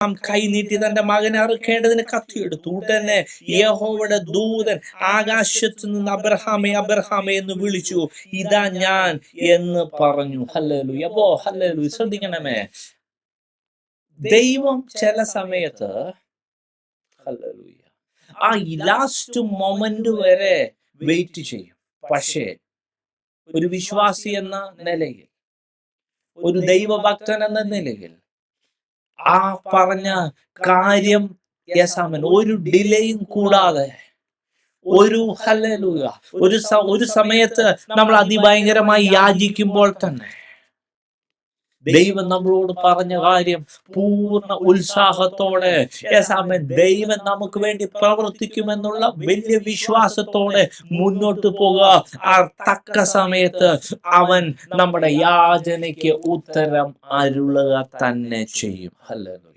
Abraham കൈ നീട്ടി തന്റെ മകനെ അറുക്കേണ്ടതിന് കത്തിയെടുത്തു ഉടനെ യഹോവയുടെ ദൂതൻ ആകാശത്തു നിന്ന് അബ്രഹാമേ അബ്രഹാമേ എന്ന് വിളിച്ചു. ഇതാ ഞാൻ എന്ന് പറഞ്ഞു. ഹല്ലലു അപ്പോ ഹല്ലലു ശ്രദ്ധിക്കണമേ. ദൈവം ചില സമയത്ത് ഹല്ലേലൂയ ആ ലാസ്റ്റ് മൊമെന്റ് വരെ വെയിറ്റ് ചെയ്യും. പക്ഷേ ഒരു വിശ്വാസി എന്ന നിലയിൽ ഒരു ദൈവഭക്തൻ എന്ന നിലയിൽ ആ പറഞ്ഞ കാര്യം യസാമൻ ഒരു ഡിലേയും കൂടാതെ ഒരു ഹല്ലേലൂയ. ഒരു ഒരു സമയത്ത് നമ്മൾ അതിഭയങ്കരമായി യാചിക്കുമ്പോൾ തന്നെ ദൈവം നമ്മളോട് പറഞ്ഞ കാര്യം പൂർണ ഉത്സാഹത്തോടെ. യസാമൻ ദൈവം നമുക്ക് വേണ്ടി പ്രവർത്തിക്കുമെന്നുള്ള വലിയ വിശ്വാസത്തോടെ മുന്നോട്ട് പോകുക ആ തക്ക സമയത്ത് അവൻ നമ്മുടെ യാചനയ്ക്ക് ഉത്തരം അരുളുക തന്നെ ചെയ്യും. ഹല്ലേലൂയ.